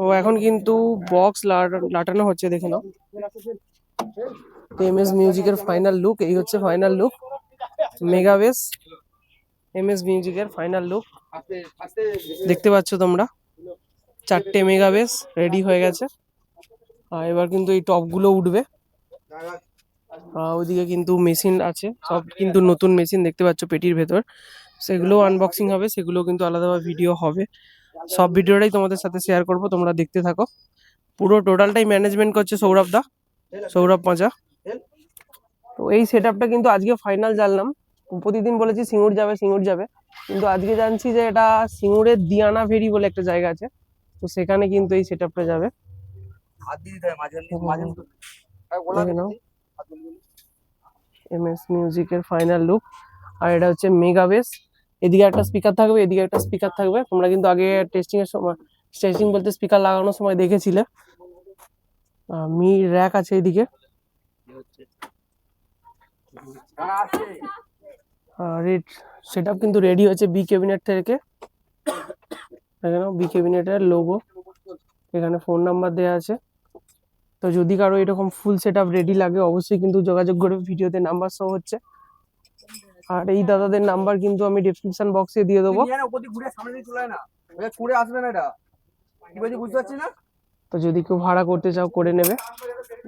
ও এখন কিন্তু বক্স লাটানো হচ্ছে, দেখে নাও। এম এস মিউজিকের ফাইনাল লুক এই হচ্ছে final look megabass M S মিউজিকের ফাইনাল লুক দেখতে পাচ্ছ তোমরা? চারটে মেগাবেস রেডি হয়ে গেছে। এবার কিন্তু এই টপগুলো উঠবে। ওইদিকে কিন্তু মেশিন আছে। সব কিন্তু নতুন মেশিন দেখতে পাচ্ছ পেটির ভেতর। সেগুলো আনবক্সিং হবে সেগুলো কিন্তু আলাদাভাবে ভিডিও হবে। সব ভিডিওটাই তোমাদের সাথে শেয়ার করব, তোমরা দেখতে থাকো। পুরো টোটালটাই ম্যানেজমেন্ট করছে সৌরভ দা, সৌরভ পাঁচা তো এই সেট কিন্তু আজকে ফাইনাল জানলাম। প্রতিদিন বলেছি সিঙ্গুর যাবে সিঙ্গুর যাবে। কিন্তু আজকে জানছি যে এটা সিঙ্গুরের দিয়ানা ভেরি বলে একটা জায়গা আছে। তো সেখানে কিন্তু এই সেট আপটা যাবে এম এস মিউজিকের ফাইনাল লুক আর এটা হচ্ছে মেগা বেস এদিকে একটা স্পিকার থাকবে, এদিকে একটা স্পিকার থাকবে। তোমরা কিন্তু আগে টেস্টিং এর সময় টেস্টিং বলতে স্পিকার লাগানোর সময় দেখেছিলে। মি র্যাক আছে এদিকে। আর সেট কিন্তু রেডি হয়েছে বি ক্যাবিনেট থেকে। দেখে নাও বি ক্যাবিনেটের লোগো এখানে ফোন নাম্বার দেওয়া আছে। তো যদি কারও এরকম ফুল সেট রেডি লাগে, অবশ্যই কিন্তু যোগাযোগ করে ভিডিওতে নাম্বার শো হচ্ছে। আর এই দাদাদের নাম্বার কিন্তু আমি ডিসক্রিপশন বক্সে দিয়ে দেবো। তো যদি কেউ ভাড়া করতে চাও করে নেবে।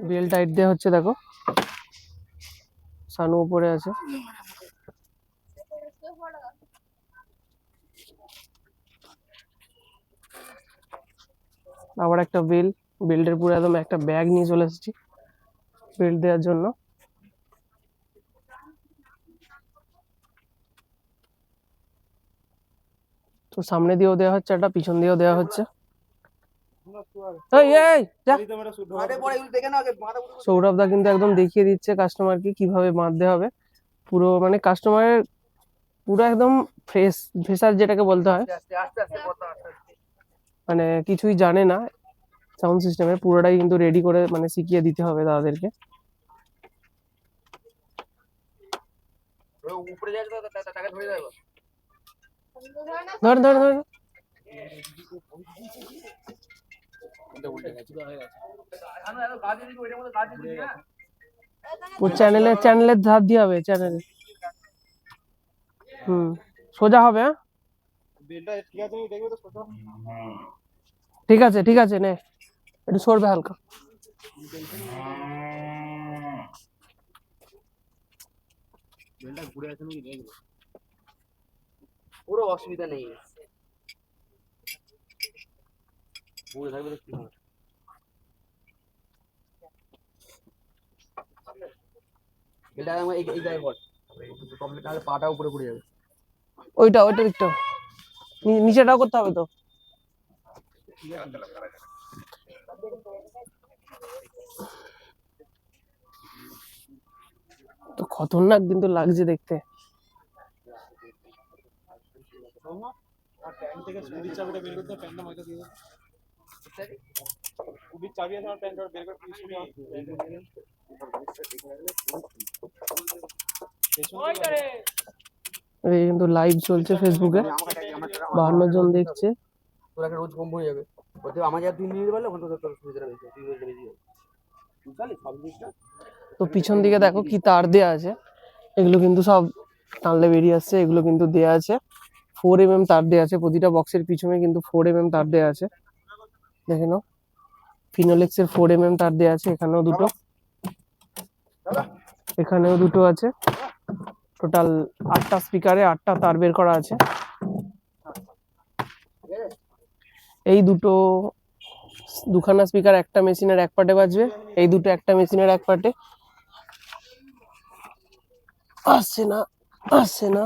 বেল টাইট দেওয়া হচ্ছে দেখো। সানু উপরে আছে। আবার একটা বেল। বেল্টের পুরো একদম একটা ব্যাগ নিয়ে চলে এসেছি। বেল্ট দেওয়ার জন্য। তো সামনে দিয়েও দেওয়া হচ্ছে, একটা পিছন দিয়েও দেওয়া হচ্ছে। এই এই, যা। মাঠে পরে এগুলো দেখে না আগে মাথা উঠে সৌরভ দা কিন্তু একদম দেখিয়ে দিচ্ছে কাস্টমারকে কীভাবে বাঁধতে হবে। পুরো মানে কাস্টমারের পুরো একদম ফ্রেশ ফ্রেশার যেটাকে বলতে হয়। মানে কিছুই জানে না। সাউন্ড সিস্টেমে পুরোটাই কিন্তু রেডি করে মানে শিখিয়ে দিতে হবে তাদেরকে। উপরে তা- তাকে ধরে যাবে। ধর ধর ধর। আমি এত গাছ দিই ওইটার মধ্যে গাছ দিই না ও চ্যানেলে চ্যানেলের ধার দিয়ে হবে চ্যানেলে হুম। সোজা হবে হ্যাঁ? বেলটা ঠিক আছে দেখবে তো সোজা ঠিক আছে ঠিক আছে নে। একটু সরবে হালকা। বেলটা ঘুরে আছে নাকি দেখবে পুরো অসুবিধা নেই। ঘুরে থাকবে কি হবে? বেলটা আমার এই এই জায়গায় বল। কমপ্লিট তাহলে পাটা উপরে পড়ে যাবে। ওইটা ওইটা দিকটা নিচেটাও করতে হবে তো। তো খতরনাক কিন্তু লাগছে দেখতে। প্যান্ট থেকে স্কুটির চাবিটা বের করতে প্যান্টটা মাইটা দিয়ে স্কুটির চাবি আছে আমার প্যান্টটা বের করে এই কিন্তু লাইভ চলছে ফেসবুকে বাহান্ন জন দেখছে। তোর একটা রোজ কম হয়ে যাবে। বলতে আমার যা তুই নিয়ে নিতে পারলে ওখানে তোর তোর সুবিধাটা বেশি তুই বেশি তো পিছন দিকে দেখো কি তার দেয়া আছে। এগুলো কিন্তু সব টানলে বেরিয়ে আসছে এগুলো কিন্তু দেয়া আছে। ফোর এম এম তার দেয়া আছে, প্রতিটা বক্সের পিছনে কিন্তু ফোর এম এম তার দেয়া আছে। দেখে নাও। ফিনোলেক্সের ফোর এম এম তার দেয়া আছে, এখানেও দুটো। এখানেও দুটো আছে। টোটাল আটটা স্পিকারে আটটা তার বের করা আছে। এই দুটো দুখানা স্পিকার একটা মেশিনের এক পার্টে বাজবে, এই দুটো একটা মেশিনের এক পার্টে। আসছে না আসছে না।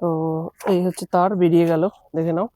তো এই হচ্ছে তার বেরিয়ে গেল। দেখে নাও।